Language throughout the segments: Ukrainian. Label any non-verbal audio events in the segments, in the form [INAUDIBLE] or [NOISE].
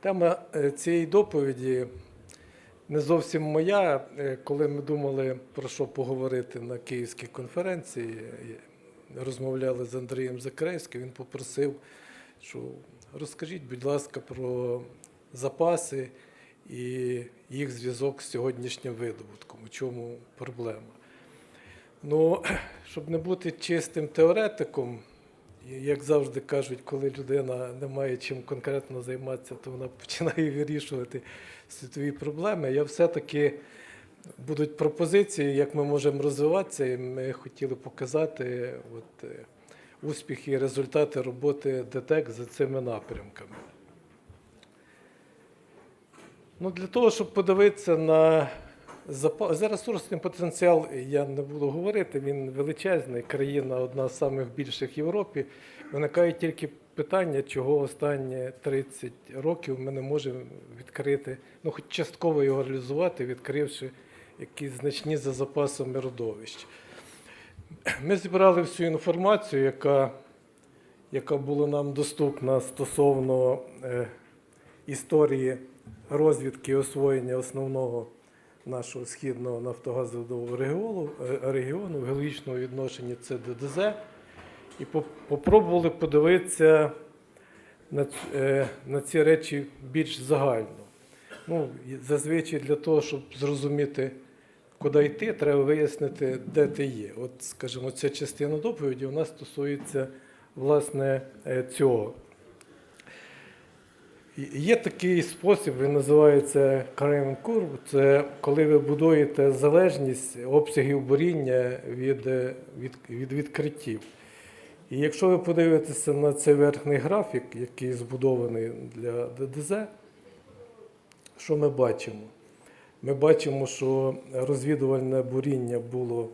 Тема е, цієї доповіді не зовсім моя. Е, Коли ми думали про що поговорити на Київській конференції, е, розмовляли з Андрієм Закревським, він попросив, що розкажіть, будь ласка, про запаси і їх зв'язок з сьогоднішнім видобутком. У чому проблема? Ну, [CLEARS THROAT] щоб не бути чистим теоретиком, як завжди кажуть, коли людина не має чим конкретно займатися, то вона починає вирішувати світові проблеми. Я все-таки будуть пропозиції, як ми можемо розвиватися, і ми хотіли показати от, е, успіхи і результати роботи ДТЕК за цими напрямками. Ну, для того, щоб подивитися на. За ресурсний потенціал я не буду говорити, він величезний, країна одна з самих більших в Європі. Виникає тільки питання, чого останні 30 років ми не можемо відкрити, ну хоч частково його реалізувати, відкривши якісь значні за запасами родовищ. Ми зібрали всю інформацію, яка, яка була нам доступна стосовно е, історії розвідки і освоєння основного нашого східного нафтогазового регіону, е, регіону в геологічному відношенні це ДДЗ, і попробували подивитися на, е, на ці речі більш загально. Ну, зазвичай для того, щоб зрозуміти, куди йти, треба вияснити, де ти є. От, скажімо, ця частина доповіді у нас стосується власне е, цього. Є такий спосіб, він називається Craven Curve. Це коли ви будуєте залежність обсягів буріння від, від, від відкриттів. І якщо ви подивитеся на цей верхній графік, який збудований для ДДЗ, що ми бачимо? Ми бачимо, що розвідувальне буріння було.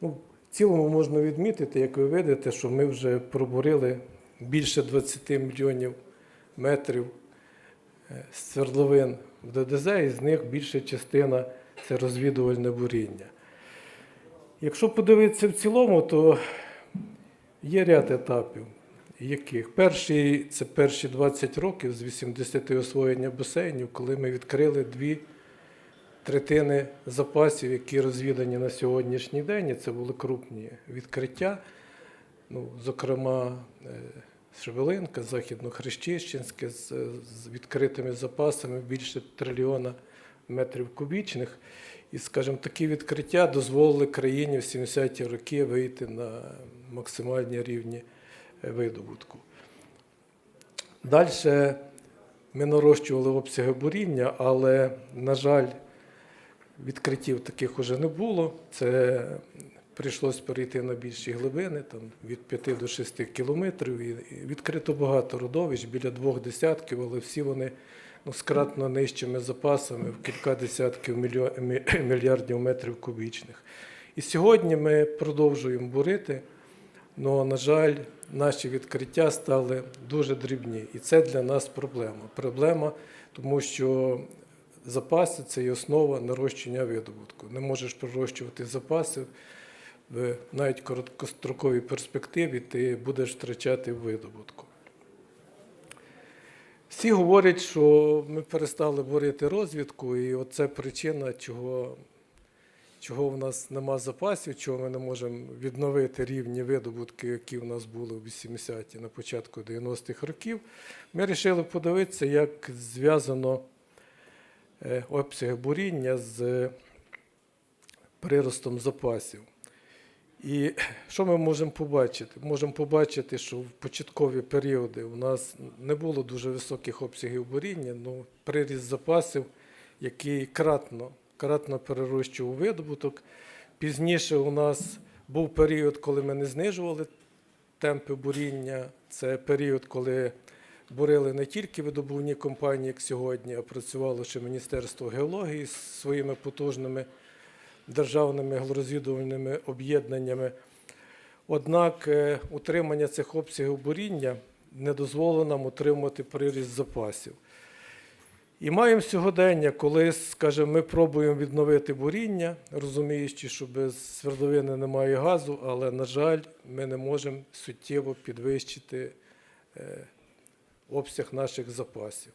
Ну, в цілому можна відмітити, як ви видите, що ми вже пробурили більше 20 мільйонів метрів е, свердловин в ДДЗ, і з них більша частина це розвідувальне буріння. Якщо подивитися в цілому, то є ряд етапів. Яких? Перший це перші 20 років з 80 освоєння басейнів, коли ми відкрили дві третини запасів, які розвідані на сьогоднішній день. І це були крупні відкриття. Ну, зокрема, Шевелинка, Західно-Хрещищенське з, з відкритими запасами більше трильйона метрів кубічних. І, скажімо, такі відкриття дозволили країні в 70-ті роки вийти на максимальні рівні е, видобутку. Далі ми нарощували обсяги буріння, але, на жаль, відкриттів таких уже не було. Це прийшлось перейти на більші глибини, там від 5 до 6 кілометрів. І і відкрито багато родовищ, біля двох десятків, але всі вони ну, з кратно нижчими запасами в кілька десятків [COUGHS] мільярдів метрів кубічних. І сьогодні ми продовжуємо бурити. Ну, на жаль, наші відкриття стали дуже дрібні. І це для нас проблема. Проблема, тому що запаси це є основа нарощення видобутку. Не можеш пророщувати запаси в навіть короткостроковій перспективі, ти будеш втрачати видобутку. Всі говорять, що ми перестали борити розвідку, і оце причина, чого, чого в нас нема запасів, чого ми не можемо відновити рівні видобутки, які в нас були в 80-ті на початку 90-х років. Ми вирішили подивитися, як зв'язано е, обсяги буріння з приростом запасів. І [CLEARS THROAT] що ми можемо побачити? Можемо побачити, що в початкові періоди у нас не було дуже високих обсягів буріння, ну, приріст запасів, який кратно, кратно перерощував видобуток. Пізніше у нас був період, коли ми не знижували темпи буріння. Це період, коли бурили не тільки видобувні компанії, як сьогодні, а працювало ще Міністерство геології з своїми потужними державними розвідувальними об'єднаннями. Однак е, утримання цих обсягів буріння не дозволило нам утримувати приріст запасів. І маємо сьогодення, коли, скажімо, ми пробуємо відновити буріння, розуміючи, що без свердловини немає газу, але, на жаль, ми не можемо суттєво підвищити е, обсяг наших запасів.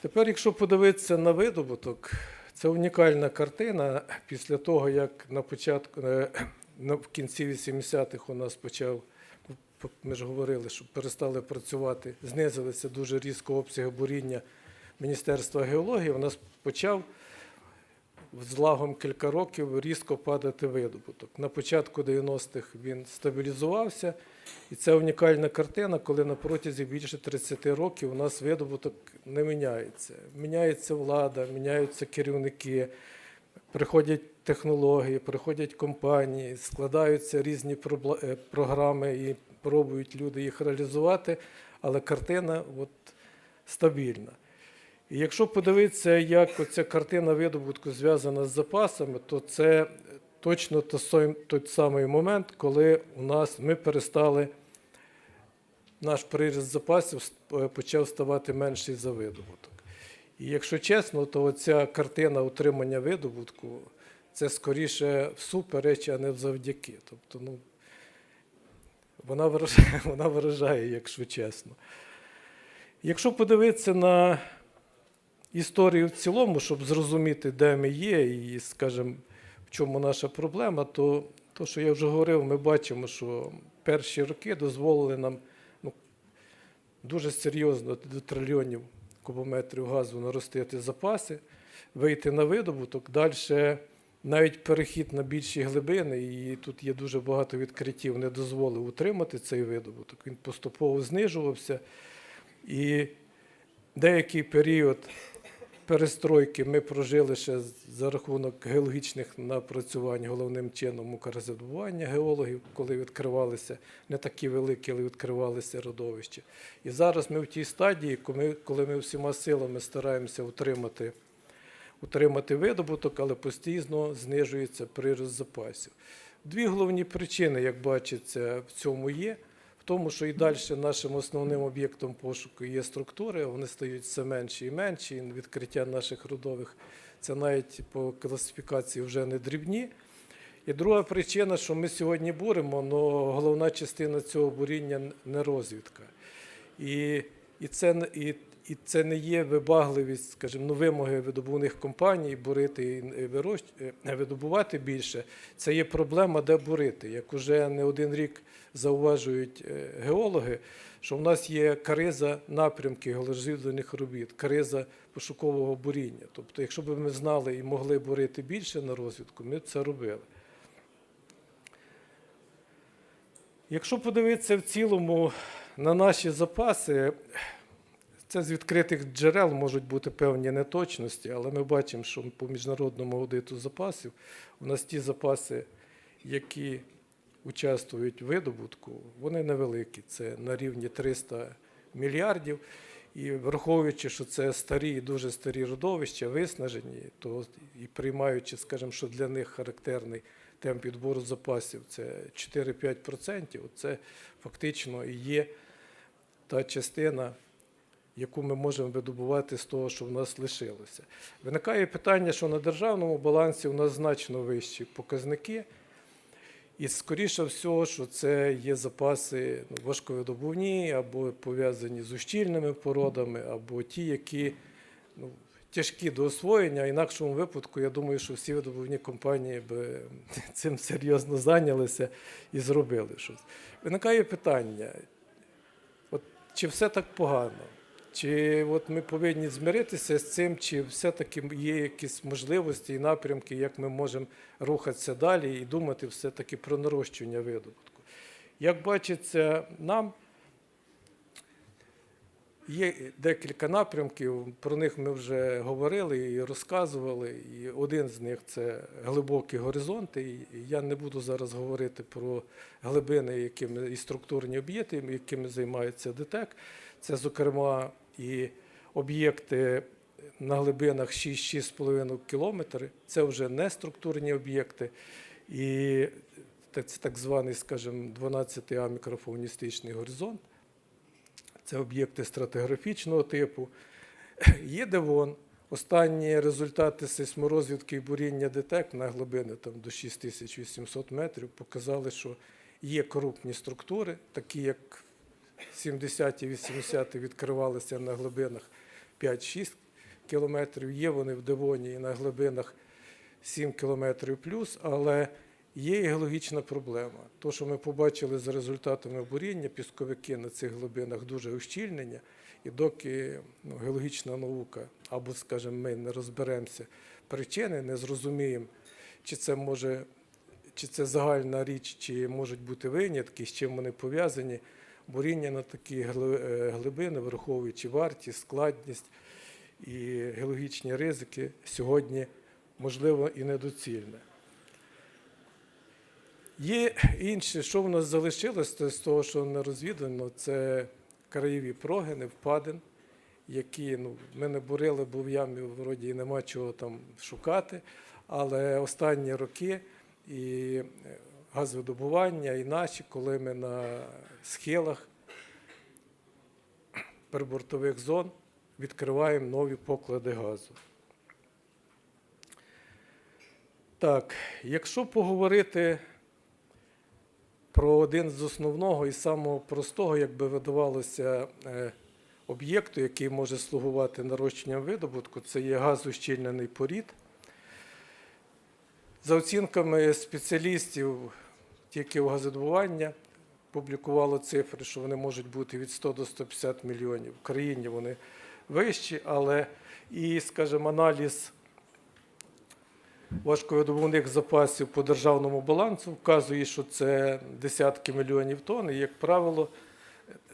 Тепер, якщо подивитися на видобуток, це унікальна картина після того, як на початку, е, в кінці 80-х у нас почав, ми ж говорили, що перестали працювати, знизилися дуже різко обсяги буріння Міністерства геології, у нас почав з лагом кілька років різко падати видобуток. На початку 90-х він стабілізувався, і це унікальна картина, коли на протязі більше 30 років у нас видобуток не міняється. Міняється влада, міняються керівники, приходять технології, приходять компанії, складаються різні е, програми і пробують люди їх реалізувати, але картина от, стабільна. І якщо подивитися, як оця картина видобутку зв'язана з запасами, то це точно той самий момент, коли у нас ми перестали, наш приріст запасів почав ставати менший за видобуток. І якщо чесно, то оця картина утримання видобутку це скоріше всупереч, а не завдяки. Тобто, ну, вона виражає, [LAUGHS] вона виражає, якщо чесно. Якщо подивитися на історію в цілому, щоб зрозуміти, де ми є, і, скажімо, в чому наша проблема, то, то що я вже говорив, ми бачимо, що перші роки дозволили нам ну, дуже серйозно до трильйонів кубометрів газу наростити запаси, вийти на видобуток. Далі навіть перехід на більші глибини, і тут є дуже багато відкриттів, не дозволив утримати цей видобуток. Він поступово знижувався. І деякий період перестройки ми прожили ще за рахунок геологічних напрацювань, головним чином укрзадобування геологів, коли відкривалися не такі великі, але відкривалися родовища. І зараз ми в тій стадії, коли ми всіма силами стараємося утримати, утримати видобуток, але постійно знижується прирост запасів. Дві головні причини, як бачиться, в цьому є. Тому, що і далі нашим основним об'єктом пошуку є структури, вони стають все менші і менші. Відкриття наших родових це навіть по класифікації вже не дрібні. І друга причина, що ми сьогодні буримо, але головна частина цього буріння не розвідка. І, і, це, і, і це не є вибагливість, скажімо, ну, вимоги видобувних компаній бурити і вирощ... е, видобувати більше. Це є проблема, де бурити. Як уже не один рік зауважують е, геологи, що в нас є криза напрямків геологічних робіт, криза пошукового буріння. Тобто, якщо б ми знали і могли бурити більше на розвідку, ми б це робили. Якщо подивитися в цілому на наші запаси, це з відкритих джерел можуть бути певні неточності, але ми бачимо, що по міжнародному аудиту запасів у нас ті запаси, які участвують в видобутку, вони невеликі. Це на рівні 300 мільярдів. І враховуючи, що це старі, дуже старі родовища, виснажені, то і приймаючи, скажімо, що для них характерний темп відбору запасів це 4-5%, це фактично і є та частина, яку ми можемо видобувати з того, що в нас лишилося. Виникає питання, що на державному балансі у нас значно вищі показники. І скоріше всього, що це є запаси ну, важковидобувні або пов'язані з ущільними породами, або ті, які ну, тяжкі до освоєння. В інакшому випадку, я думаю, що всі видобувні компанії б [LAUGHS] цим серйозно зайнялися і зробили щось. Виникає питання: от, чи все так погано? Чи от ми повинні змиритися з цим, чи все-таки є якісь можливості і напрямки, як ми можемо рухатися далі і думати все-таки про нарощування видобутку? Як бачиться нам, є декілька напрямків, про них ми вже говорили і розказували. І один з них це глибокі горизонти. І я не буду зараз говорити про глибини, якими і структурні об'єкти, якими займається ДТЕК. Це, зокрема, і об'єкти на глибинах 6-6,5 кілометри. Це вже не структурні об'єкти. І це так званий, скажімо, 12А мікрофауністичний горизонт. Це об'єкти стратиграфічного типу. [CLEARS THROAT] Є Девон. Останні результати сейсморозвідки і буріння ДТЕК на глибини там, до 6800 метрів показали, що є корупні структури, такі як 70-ті, 80-ті відкривалися на глибинах 5-6 кілометрів, є вони в Девоні на глибинах 7 кілометрів плюс, але є і геологічна проблема. То, що ми побачили за результатами буріння, пісковики на цих глибинах дуже ущільнення, і доки ну, геологічна наука, або, скажімо, ми не розберемося причини, не зрозуміємо, чи це може, чи це загальна річ, чи можуть бути винятки, з чим вони пов'язані. Буріння на такі е, глибини, враховуючи вартість, складність і геологічні ризики, сьогодні можливо і недоцільне. Є інше, що в нас залишилось з того, що не розвідано, це краєві прогини, впадин, які ну, ми не бурили, бо в ямі вроді нема чого там шукати. Але останні роки і е, газовидобування, і наші, коли ми на схилах прибортових зон відкриваємо нові поклади газу. Так, якщо поговорити про один з основного і самого простого, як би видавалося, е, об'єкту, який може слугувати нарощенням видобутку, це є газощільнений порід. За оцінками спеціалістів, тільки у газодобування публікувало цифри, що вони можуть бути від 100 до 150 мільйонів. В країні вони вищі, але і, скажімо, аналіз важковидобувних запасів по державному балансу вказує, що це десятки мільйонів тонн, і, як правило,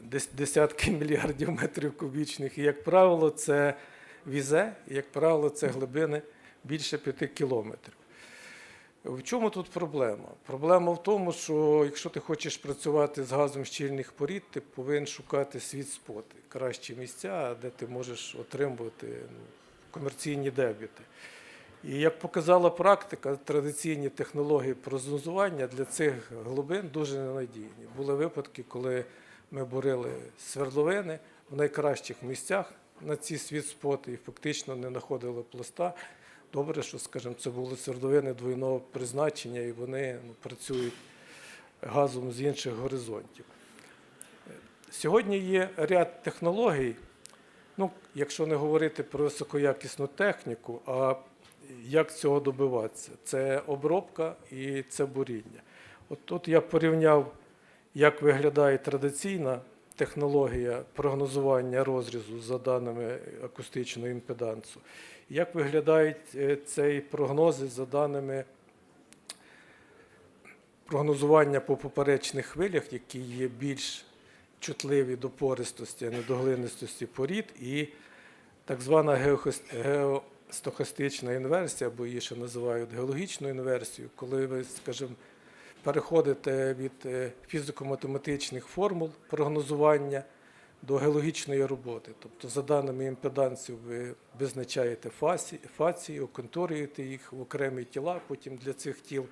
дес- десятки [LAUGHS] мільярдів метрів кубічних. І, як правило, це візе, і, як правило, це глибини більше п'яти кілометрів. В чому тут проблема? Проблема в тому, що якщо ти хочеш працювати з газом щільних порід, ти повинен шукати світ споти, кращі місця, де ти можеш отримувати ну, комерційні дебіти. І як показала практика, традиційні технології прогнозування для цих глибин дуже ненадійні. Були випадки, коли ми бурили свердловини в найкращих місцях на ці світ-споти і фактично не знаходили пласта. Добре, що, скажімо, це були свердловини двойного призначення, і вони ну, працюють газом з інших горизонтів. Сьогодні є ряд технологій, ну, якщо не говорити про високоякісну техніку, а як цього добиватися? Це обробка і це буріння. От тут я порівняв, як виглядає традиційна технологія прогнозування розрізу за даними акустичного імпедансу, як виглядають е, ці прогнози за даними прогнозування по поперечних хвилях, які є більш чутливі до пористості, а не до глинистості порід, і так звана геостохастична інверсія, або її ще називають геологічною інверсією, коли ви, скажімо, переходите від е, фізико-математичних формул прогнозування до геологічної роботи. Тобто, за даними імпедансів, ви визначаєте фації, оконтурюєте їх в окремі тіла, потім для цих тіл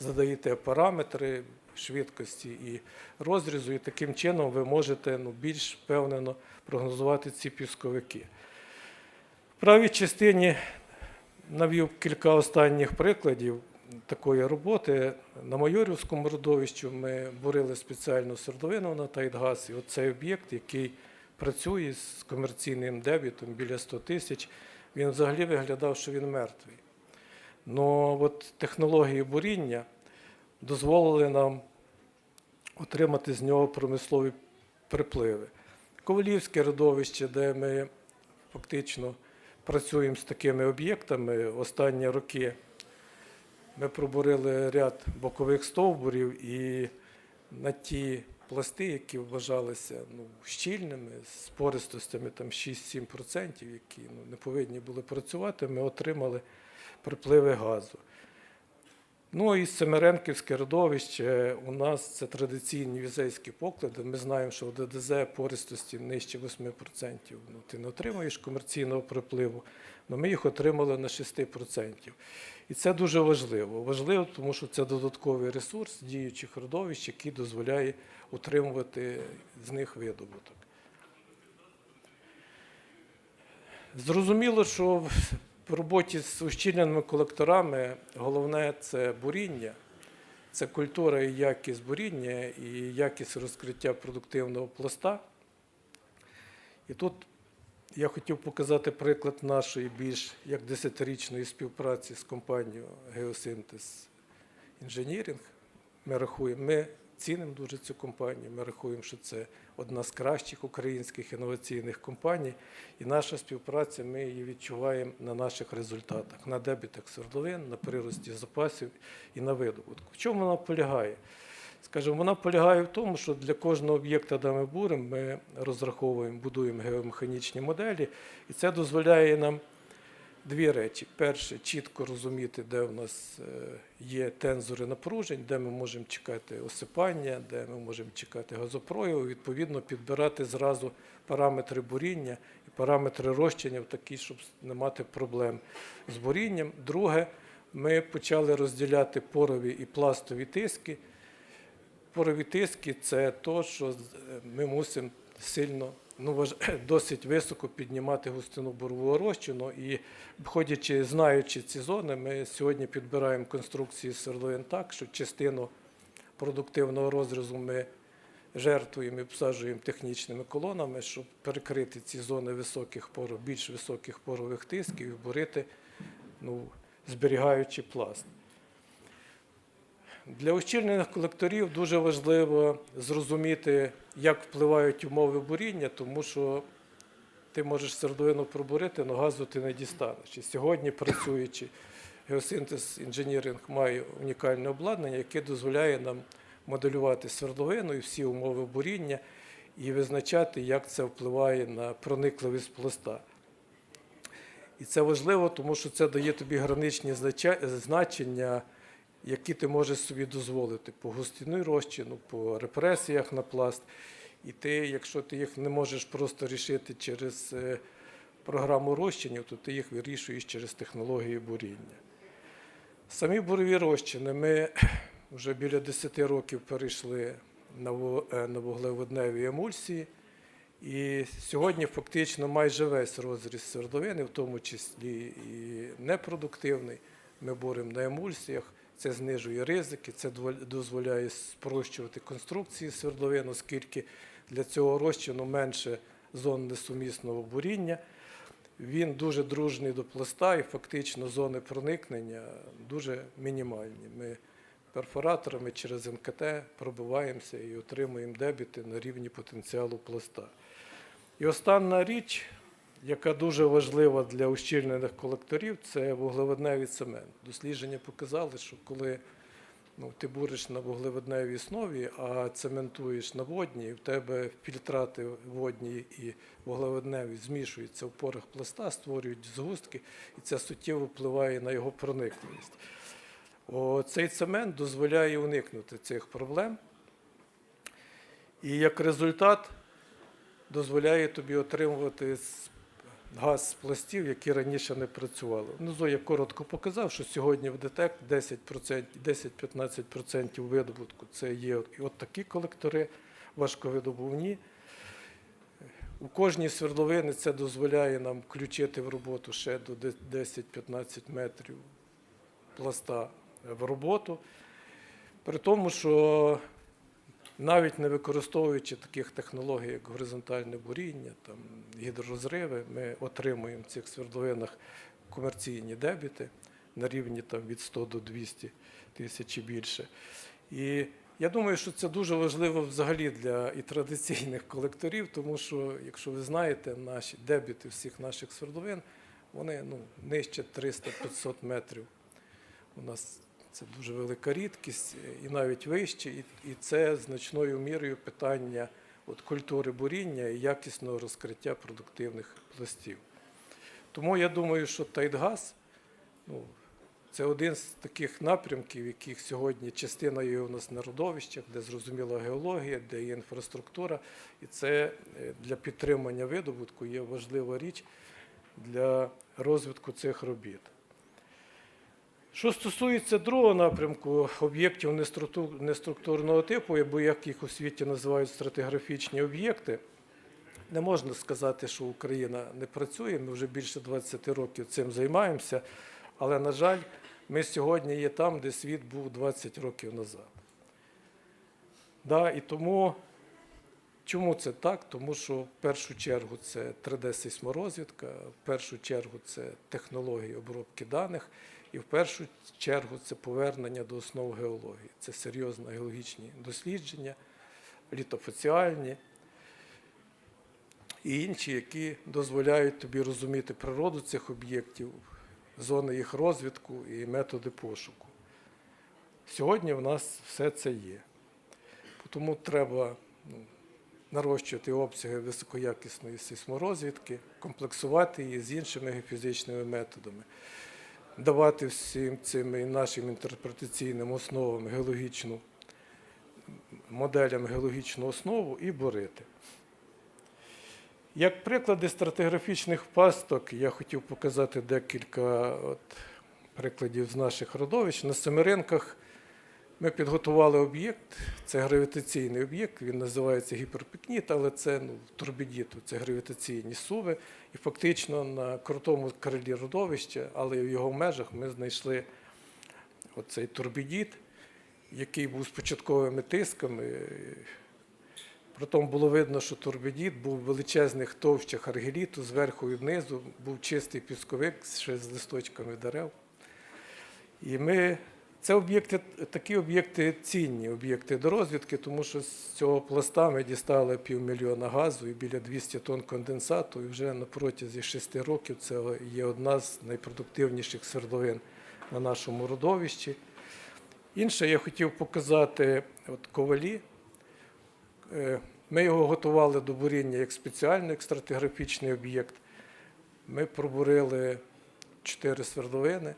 задаєте параметри швидкості і розрізу, і таким чином ви можете ну, більш впевнено прогнозувати ці пісковики. В правій частині навів кілька останніх прикладів такої роботи. На Майорівському родовищі ми бурили спеціальну свердловину на Тайтгаз, і оцей об'єкт, який працює з комерційним дебітом біля 100 тисяч, він взагалі виглядав, що він мертвий. Но от технології буріння дозволили нам отримати з нього промислові припливи. Ковалівське родовище, де ми фактично працюємо з такими об'єктами останні роки. Ми пробурили ряд бокових стовбурів і на ті пласти, які вважалися ну, щільними, з пористостями там 6-7%, які ну, не повинні були працювати, ми отримали припливи газу. Ну і Семеренківське родовище у нас це традиційні візейські поклади. Ми знаємо, що в ДДЗ пористості нижче 8%. Ну, ти не отримуєш комерційного припливу, але ми їх отримали на 6%. І це дуже важливо. Важливо, тому що це додатковий ресурс діючих родовищ, який дозволяє утримувати з них видобуток. Зрозуміло, що в роботі з ущільненими колекторами головне це буріння, це культура і якість буріння, і якість розкриття продуктивного пласта. І тут я хотів показати приклад нашої більш як десятирічної співпраці з компанією Геосинтез Інженірінг. Ми рахуємо, ми цінимо дуже цю компанію. Ми рахуємо, що це одна з кращих українських інноваційних компаній. І наша співпраця, ми її відчуваємо на наших результатах, на дебітах свердловин, на прирості запасів і на видобутку. В чому вона полягає? Скажімо, вона полягає в тому, що для кожного об'єкта, де ми буримо, ми розраховуємо, будуємо геомеханічні моделі, і це дозволяє нам дві речі. Перше, чітко розуміти, де в нас е, є тензори напружень, де ми можемо чекати осипання, де ми можемо чекати газопрояву, відповідно, підбирати зразу параметри буріння і параметри розчинів такі, щоб не мати проблем з бурінням. Друге, ми почали розділяти порові і пластові тиски. Порові тиски це то, що ми мусимо сильно, ну, [CLEARS THROAT] досить високо піднімати густину борового розчину. І входячи, знаючи ці зони, ми сьогодні підбираємо конструкції свердловин так, що частину продуктивного розрізу ми жертвуємо і обсаджуємо технічними колонами, щоб перекрити ці зони високих поров, більш високих порових тисків і борити, ну, зберігаючи пласт. Для ущільнених колекторів дуже важливо зрозуміти, як впливають умови буріння, тому що ти можеш свердловину пробурити, але газу ти не дістанеш. І сьогодні, працюючи, геосинтез інженіринг має унікальне обладнання, яке дозволяє нам моделювати свердловину і всі умови буріння і визначати, як це впливає на проникливість пласта. І це важливо, тому що це дає тобі граничні значення, які ти можеш собі дозволити по густині розчину, по репресіях на пласт. І ти, якщо ти їх не можеш просто рішити через е, програму розчинів, то ти їх вирішуєш через технології буріння. Самі бурові розчини ми [CLEARS THROAT] вже біля 10 років перейшли е, на вуглеводневі емульсії. І сьогодні фактично майже весь розріз свердловини, в тому числі і непродуктивний, ми боремо на емульсіях. Це знижує ризики, це дозволяє спрощувати конструкції свердловин, оскільки для цього розчину менше зон несумісного буріння. Він дуже дружний до пласта і фактично зони проникнення дуже мінімальні. Ми перфораторами через НКТ пробиваємося і отримуємо дебіти на рівні потенціалу пласта. І остання річ, яка дуже важлива для ущільнених колекторів, це вуглеводневий цемент. Дослідження показали, що коли ну, ти буриш на вуглеводневій основі, а цементуєш на водній, в тебе фільтрати водні і вуглеводневі змішуються в порах пласта, створюють згустки, і це суттєво впливає на його проникливість. Цей цемент дозволяє уникнути цих проблем. І як результат дозволяє тобі отримувати газ з пластів, які раніше не працювали. Внизу я коротко показав, що сьогодні в ДТЕК 10%, 10-15% видобутку це є от, такі колектори важковидобувні. У кожній свердловини це дозволяє нам включити в роботу ще до 10-15 метрів пласта в роботу. При тому, що навіть не використовуючи таких технологій, як горизонтальне буріння, там, гідророзриви, ми отримуємо в цих свердловинах комерційні дебіти на рівні там, від 100 до 200 тисяч і більше. І я думаю, що це дуже важливо взагалі для і традиційних колекторів, тому що, якщо ви знаєте, наші дебіти всіх наших свердловин, вони ну, нижче 300-500 метрів. У нас це дуже велика рідкість, і навіть вище, і, це значною мірою питання от, культури буріння і якісного розкриття продуктивних пластів. Тому я думаю, що Тайтгаз ну, це один з таких напрямків, яких сьогодні частина є у нас на родовищах, де зрозуміла геологія, де є інфраструктура, і це е, для підтримання видобутку є важлива річ для розвитку цих робіт. Що стосується другого напрямку об'єктів неструктурного типу, або як їх у світі називають стратиграфічні об'єкти, не можна сказати, що Україна не працює. Ми вже більше 20 років цим займаємося, але, на жаль, ми сьогодні є там, де світ був 20 років назад. Да, і тому Чому це так? Тому що в першу чергу це 3D-сейсморозвідка, в першу чергу це технології обробки даних, і в першу чергу це повернення до основ геології. Це серйозні геологічні дослідження, літофоціальні і інші, які дозволяють тобі розуміти природу цих об'єктів, зони їх розвитку і методи пошуку. Сьогодні в нас все це є. Тому треба ну, нарощувати обсяги високоякісної сейсморозвідки, комплексувати її з іншими геофізичними методами, давати всім цим нашим інтерпретаційним основам геологічну моделям геологічну основу і борити. Як приклади стратиграфічних пасток, я хотів показати декілька от, прикладів з наших родовищ. На Семеренках ми підготували об'єкт, це гравітаційний об'єкт, він називається гіперпікніт, але це ну, турбідіту, це гравітаційні суви. І фактично на крутому крилі родовища, але в його межах ми знайшли оцей турбідіт, який був з початковими тисками. Притом було видно, що турбідіт був в величезних товщах аргеліту, зверху і внизу, був чистий пісковик ще з листочками дерев. І ми, це об'єкти, такі об'єкти цінні об'єкти до розвідки, тому що з цього пласта ми дістали півмільйона газу і біля 200 тонн конденсату. І вже на протязі 6 років це є одна з найпродуктивніших свердловин на нашому родовищі. Інше я хотів показати от ковалі. Е, Ми його готували до буріння як спеціальний як стратиграфічний об'єкт. Ми пробурили чотири свердловини,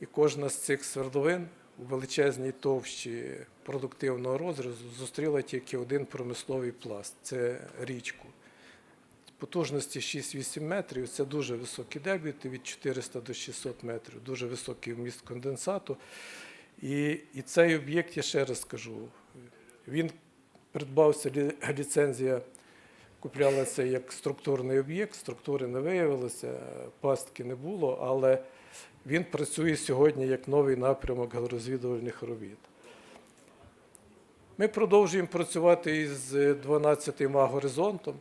і кожна з цих свердловин у величезній товщі продуктивного розрізу зустріла тільки один промисловий пласт це річку. Потужності 6-8 метрів це дуже високі дебіти від 400 до 600 метрів, дуже високий вміст конденсату. І, і цей об'єкт, я ще раз скажу, він придбався лі- ліцензія, куплялася як структурний об'єкт, структури не виявилося, пастки не було, але він працює сьогодні як новий напрямок георозвідувальних робіт. Ми продовжуємо працювати із 12 горизонтом.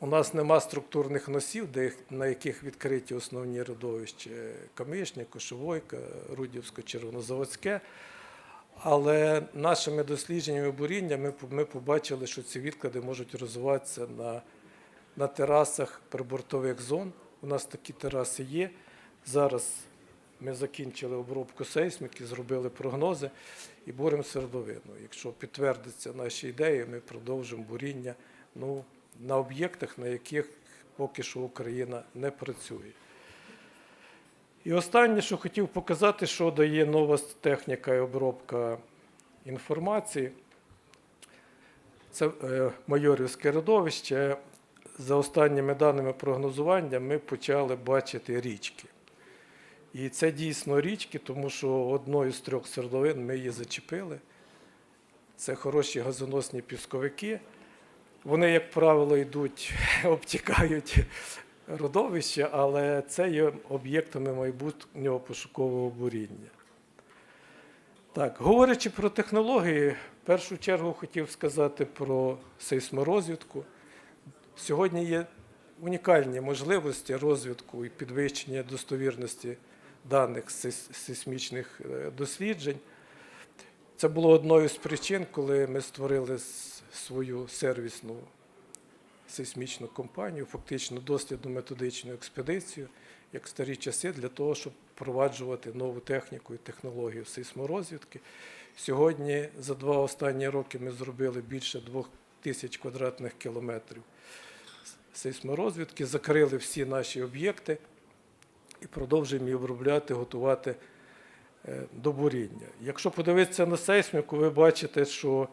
У нас нема структурних носів, на яких відкриті основні родовища Камишня, Кошовойка, Рудівсько, Червонозаводське. Але нашими дослідженнями буріння ми побачили, що ці відклади можуть розвиватися на, на терасах прибортових зон. У нас такі тераси є. Зараз ми закінчили обробку сейсміки, зробили прогнози і буримо свердловину. Якщо підтвердяться наші ідеї, ми продовжимо буріння ну, на об'єктах, на яких поки що Україна не працює. І останнє, що хотів показати, що дає нова техніка і обробка інформації. Це е, майорівське родовище. За останніми даними прогнозування ми почали бачити річки. І це дійсно річки, тому що одною з трьох свердловин ми її зачепили. Це хороші газоносні пісковики. Вони, як правило, йдуть, [LAUGHS] обтікають родовище, але це є об'єктами майбутнього пошукового буріння. Так, говорячи про технології, в першу чергу хотів сказати про сейсморозвідку. Сьогодні є унікальні можливості розвитку і підвищення достовірності даних сейс- сейсмічних е, досліджень. Це було одною з причин, коли ми створили свою сервісну сейсмічну компанію, фактично дослідну методичну експедицію, як старі часи, для того, щоб впроваджувати нову техніку і технологію сейсморозвідки. Сьогодні за два останні роки ми зробили більше двох тисяч квадратних кілометрів сейсморозвідки, закрили всі наші об'єкти і продовжуємо їх обробляти, готувати е, до буріння. Якщо подивитися на сейсміку, ви бачите, що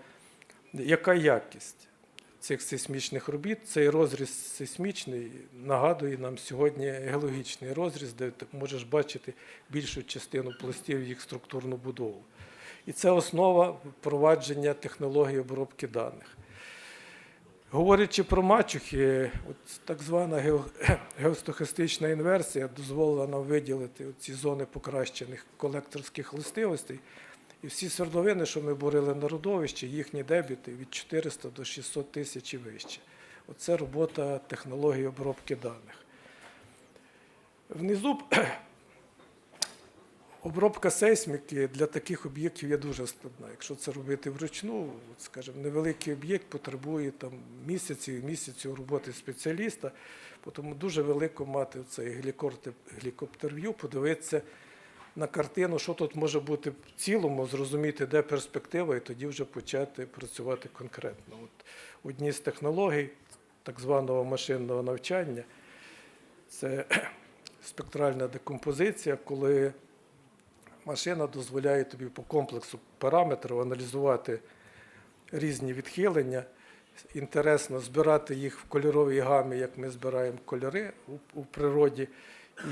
яка якість цих сейсмічних робіт. Цей розріз сейсмічний нагадує нам сьогодні геологічний розріз, де ти можеш бачити більшу частину пластів їх структурну будову. І це основа впровадження технології обробки даних. Говорячи про мачухи, от так звана гео- [CLEARS THROAT] геостохастична інверсія дозволила нам виділити ці зони покращених колекторських властивостей. І всі свердловини, що ми бурили на родовищі, їхні дебіти від 400 до 600 тисяч і вище. Оце робота технології обробки даних. Внизу [CLEARS THROAT] обробка сейсміки для таких об'єктів є дуже складна. Якщо це робити вручну, скажімо, невеликий об'єкт потребує там, місяців місяців роботи спеціаліста, тому дуже велико мати цей гелікоптер-в'ю, подивитися на картину, що тут може бути в цілому, зрозуміти, де перспектива, і тоді вже почати працювати конкретно. От одні з технологій так званого машинного навчання це [CLEARS THROAT] спектральна декомпозиція, коли машина дозволяє тобі по комплексу параметрів аналізувати різні відхилення. Інтересно збирати їх в кольоровій гамі, як ми збираємо кольори у, природі,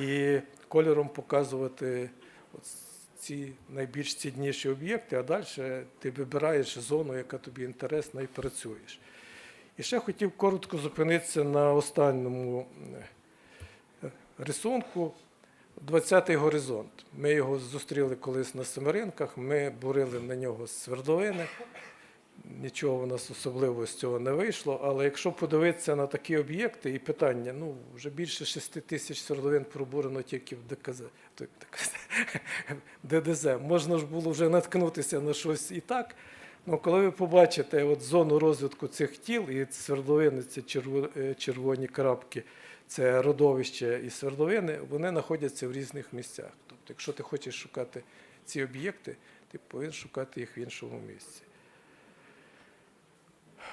і кольором показувати ці найбільш цінніші об'єкти, а далі ти вибираєш зону, яка тобі інтересна, і працюєш. І ще хотів коротко зупинитися на останньому е, рисунку. 20-й горизонт. Ми його зустріли колись на Семеринках, ми бурили на нього з свердловини. Нічого в нас особливого з цього не вийшло. Але якщо подивитися на такі об'єкти і питання, ну вже більше 6 тисяч свердловин пробурено тільки в ДКЗ, [LAUGHS] ДДЗ. Можна ж було вже наткнутися на щось і так. Ну, коли ви побачите от зону розвитку цих тіл, і свердловини, черво- е, червоні крапки, це родовище і свердловини, вони знаходяться в різних місцях. Тобто, якщо ти хочеш шукати ці об'єкти, ти повинен шукати їх в іншому місці.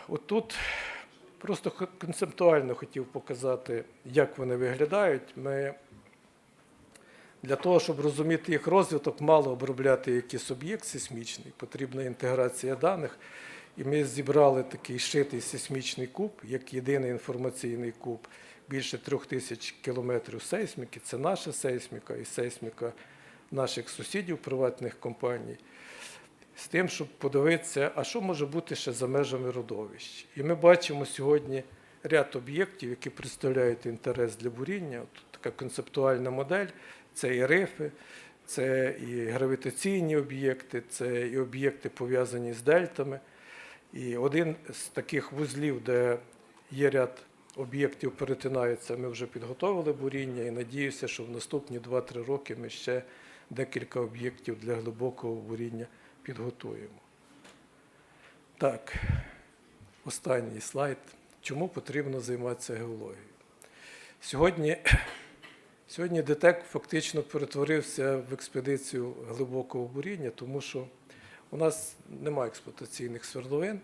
От тут просто концептуально хотів показати, як вони виглядають. Ми для того, щоб розуміти їх розвиток, мало обробляти якийсь об'єкт сейсмічний, потрібна інтеграція даних. І ми зібрали такий шитий сейсмічний куб, як єдиний інформаційний куб, більше трьох тисяч кілометрів сейсміки. Це наша сейсміка і сейсміка наших сусідів, приватних компаній, з тим, щоб подивитися, а що може бути ще за межами родовищ. І ми бачимо сьогодні ряд об'єктів, які представляють інтерес для буріння. От така концептуальна модель це і рифи, це і гравітаційні об'єкти, це і об'єкти пов'язані з дельтами. І один з таких вузлів, де є ряд об'єктів, перетинаються, ми вже підготовили буріння і надіюся, що в наступні 2-3 роки ми ще декілька об'єктів для глибокого буріння підготуємо. Так, останній слайд. Чому потрібно займатися геологією? Сьогодні Сьогодні ДТЕК фактично перетворився в експедицію глибокого буріння, тому що у нас немає експлуатаційних свердловин,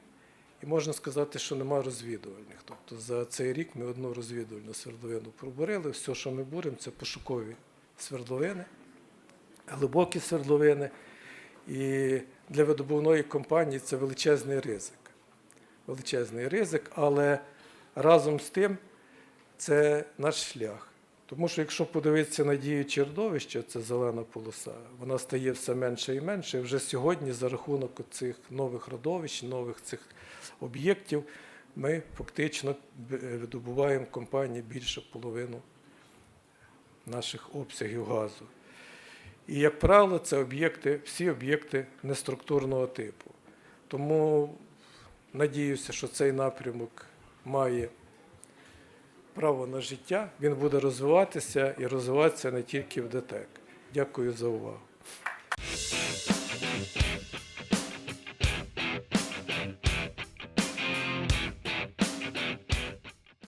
і можна сказати, що немає розвідувальних. Тобто за цей рік ми одну розвідувальну свердловину пробурили. Все, що ми буримо, це пошукові свердловини, глибокі свердловини. І для видобувної компанії це величезний ризик. Величезний ризик, але разом з тим це наш шлях. Тому що якщо подивитися на діючі родовища, це зелена полоса, вона стає все менше і менше. І вже сьогодні за рахунок цих нових родовищ, нових цих об'єктів, ми фактично видобуваємо компанії більше половину наших обсягів газу. І, як правило, це об'єкти, всі об'єкти неструктурного типу. Тому надіюся, що цей напрямок має право на життя, він буде розвиватися і розвиватися не тільки в ДТЕК. Дякую за увагу.